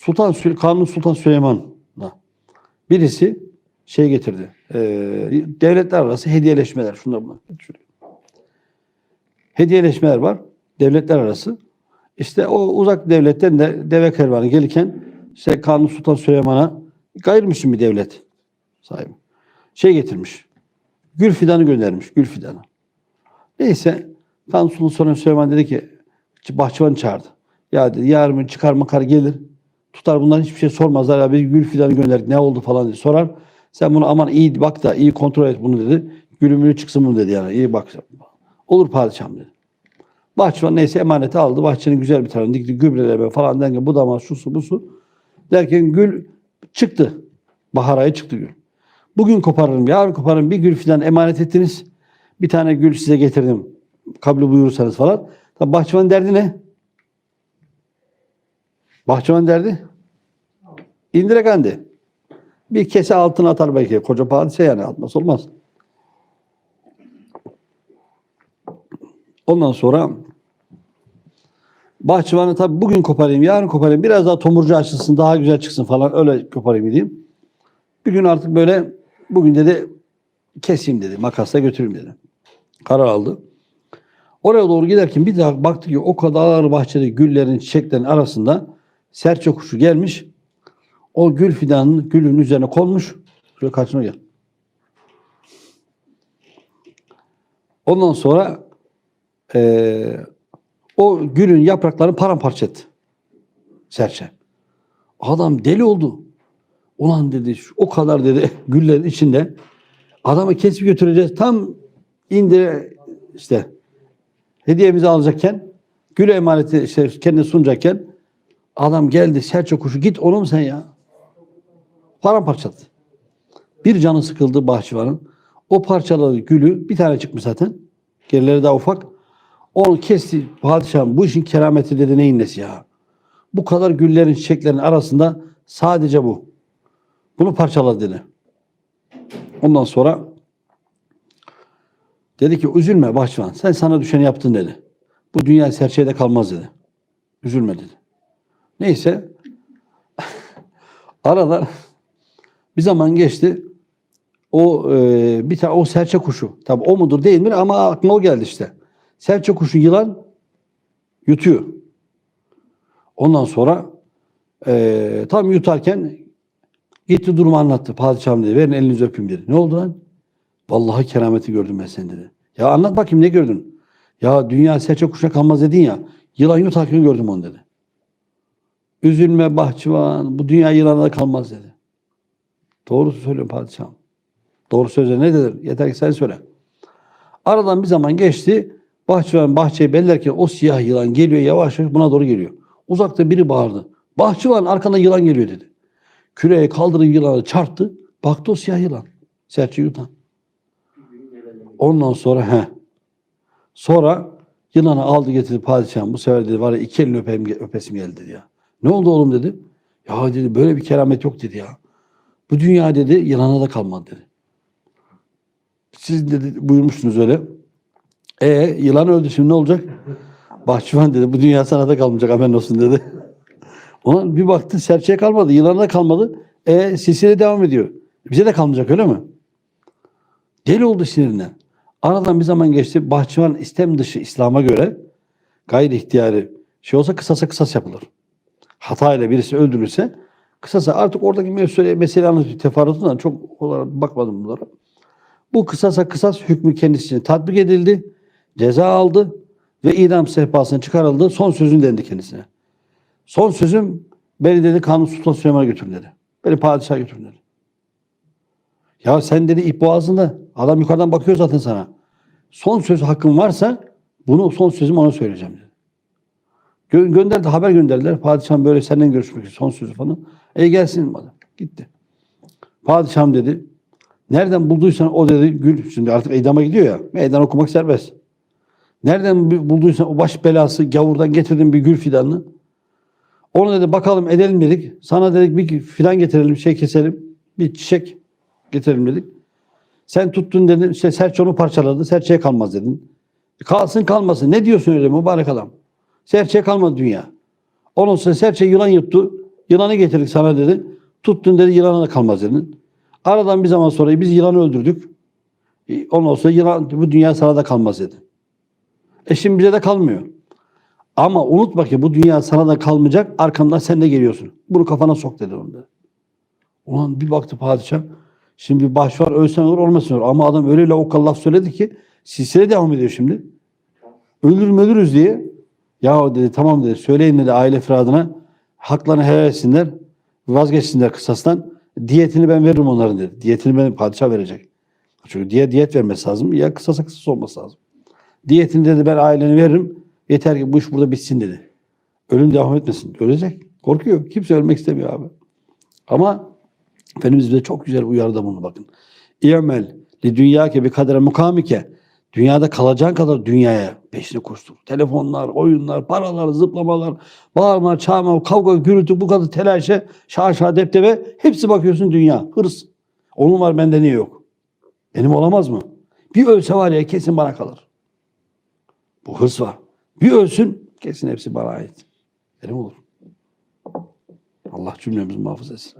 Sultan Kanuni Sultan Süleyman'la birisi şey getirdi. E, devletler arası hediyeleşmeler. Şunlar bunlar. Hediyeleşmeler var. Devletler arası. İşte o uzak devletten de deve kervanı gelirken işte Kanuni Sultan Süleyman'a gayrimüslim bir devlet sahibi. Şey getirmiş. Gül fidanı göndermiş. Gül fidanı. Neyse Kanuni Sultan Süleyman dedi ki bahçıvanı çağırdı. Ya dedi yarın çıkar makar gelir. Tutar bunlar hiçbir şey sormazlar. Ya biz gül fidanı gönderdik ne oldu falan diye sorar. Sen bunu aman iyi bak da iyi kontrol et bunu dedi. Gülümünü çıksın bunu dedi yani iyi bak. Olur padişahım dedi. Bahçıvan neyse emaneti aldı. Bahçenin güzel bir tarafını dikti. Gübreleme falan derken bu dama şu su bu su. Derken gül çıktı. Bahar ayı çıktı gül. Bugün koparırım, yarın koparırım. Bir gül filan emanet ettiniz. Bir tane gül size getirdim. Kabul buyurursanız falan. Tabi bahçıvan derdi ne? Bahçıvan derdi? İndire Gandhi. Bir kese altına atar belki. Koca padişah yani atması olmaz. Ondan sonra bahçıvanı tabi bugün koparayım, yarın koparayım. Biraz daha tomurcu açılsın, daha güzel çıksın falan. Öyle koparayım diyeyim. Bir gün artık böyle bugün dedi keseyim dedi. Makasla götüreyim dedi. Karar aldı. Oraya doğru giderken bir daha baktı ki o kadar bahçede güllerin, çiçeklerin arasında serçe kuşu gelmiş. O gül fidanının gülün üzerine konmuş. Şöyle karşına gel. Ondan sonra eee, o gülün yapraklarını paramparça etti. Serçe. Adam deli oldu. Ulan dedi şu- o kadar dedi güllerin içinde adamı kesip götüreceğiz. Tam indi işte hediyemizi alacakken gül emaneti işte kendine sunacakken adam geldi serçe kuşu git oğlum sen ya. Paramparçaladı. Bir canı sıkıldı bahçıvanın. O parçaladı gülü bir tane çıkmış zaten. Gerileri daha ufak. Onu kesti padişahım bu işin kerameti dedi neyin nesi ya. Bu kadar güllerin çiçeklerin arasında sadece bu. Bunu parçaladı dedi. Ondan sonra dedi ki üzülme bahçıvan sen sana düşeni yaptın dedi. Bu dünya serçede kalmaz dedi. Üzülme dedi. Neyse aralar bir zaman geçti. O e, bir tane o serçe kuşu. Tabi o mudur değil mi ama aklıma o geldi işte. Serçe kuşu yılan yutuyor. Ondan sonra e, tam yutarken gitti durumu anlattı. Padişahım dedi. Verin elinizi öpeyim dedi. Ne oldu lan? Vallahi kerameti gördüm ben seni dedi. Ya anlat bakayım ne gördün? Ya dünya serçe kuşa kalmaz dedin ya. Yılan yutarken gördüm onu dedi. Üzülme bahçıvan. Bu dünya yılana kalmaz dedi. Doğru söylüyor padişahım. Doğru sözler ne dedi? Yeter ki sen söyle. Aradan bir zaman geçti. Bahçıvan bahçeyi bellerken o siyah yılan geliyor yavaş yavaş buna doğru geliyor. Uzakta biri bağırdı. Bahçıvan arkanda yılan geliyor dedi. Küreye kaldırıp yılanı çarptı. Baktı o siyah yılan. Serçe yutan. Ondan sonra he. Sonra yılanı aldı getirdi padişahım. Bu sefer dedi var ya iki elini öpeyim, öpesim geldi dedi ya. Ne oldu oğlum dedi. Ya dedi böyle bir keramet yok dedi ya. Bu dünya dedi yılana da kalmadı dedi. Siz dedi buyurmuşsunuz öyle. E yılan öldü şimdi ne olacak? Bahçıvan dedi bu dünya sana da kalmayacak haberin olsun dedi. Ona bir baktı serçeye kalmadı, yılana da kalmadı. E silsile devam ediyor. Bize de kalmayacak öyle mi? Deli oldu sinirinden. Aradan bir zaman geçti. Bahçıvan istem dışı İslam'a göre gayri ihtiyari şey olsa kısasa kısas yapılır. Hatayla birisi öldürülse kısasa artık oradaki mesele, mesele anlatıyor. Teferruatından çok olarak bakmadım bunlara. Bu kısasa kısas hükmü kendisine tatbik edildi. Ceza aldı ve idam sehpasına çıkarıldı. Son sözünü dendi kendisine. Son sözüm beni dedi Kanuni Sultan Süleyman'a götürün dedi. Beni padişaha götürün dedi. Ya sen dedi ip boğazında. Adam yukarıdan bakıyor zaten sana. Son söz hakkın varsa bunu son sözüm ona söyleyeceğim dedi. Gö- gönderdi haber gönderdiler. Padişahım böyle senden görüşmek istiyor son sözü falan. E gelsin adam. Gitti. Padişahım dedi. Nereden bulduysan o dedi gül. Şimdi artık idama gidiyor ya. Meydan okumak serbest. Nereden bu- bulduysan o baş belası gavurdan getirdin bir gül fidanını. Onu dedi bakalım edelim dedik. Sana dedik bir fidan getirelim, şey keselim. Bir çiçek getirelim dedik. Sen tuttun dedin, işte serçe onu parçaladı. Serçeye kalmaz dedin. Kalsın kalmasın. Ne diyorsun öyle mübarek adam? Serçeye kalmadı dünya. Ondan sonra serçe yılan yuttu. Yılanı getirdik sana dedi. Tuttun dedi yılana da kalmaz dedin. Aradan bir zaman sonra biz yılanı öldürdük. E, Ondan sonra yılan, bu dünya sana da kalmaz dedi. E şimdi bize de kalmıyor. Ama unutma ki bu dünya sana da kalmayacak. Arkamdan sen de geliyorsun. Bunu kafana sok dedi onu da. Ulan bir baktı padişah. Şimdi baş var ölsen olur olmasın olur. Ama adam öyle lavuk laf söyledi ki silsile devam ediyor şimdi. Ölür mü ölürüz diye. Ya dedi tamam dedi söyleyin dedi aile firadına. Haklarını helal etsinler. Vazgeçsinler kısastan. Diyetini ben veririm onların dedi. Diyetini benim padişah verecek. Çünkü diye diyet vermesi lazım. Ya kısasa kısas olması lazım. Diyetini dedi ben aileni veririm. Yeter ki bu iş burada bitsin dedi. Ölüm devam etmesin. Ölecek. Korkuyor. Kimse ölmek istemiyor abi. Ama Efendimiz bize çok güzel uyarıda bunu bakın. İ'mel li dünyake bir kadere mukamike. Dünyada kalacağın kadar dünyaya peşine koştur. Telefonlar, oyunlar, paralar, zıplamalar, bağırma, çağırma, kavga, gürültü, bu kadar telaşe, şaşa, deptebe hepsi bakıyorsun dünya. Hırs. Onun var bende niye yok? Benim olamaz mı? Bir ölse var ya kesin bana kalır. Bu hırs var. Bir ölsün kesin hepsi bana ait. Benim olur. Allah cümlemizi muhafaza etsin.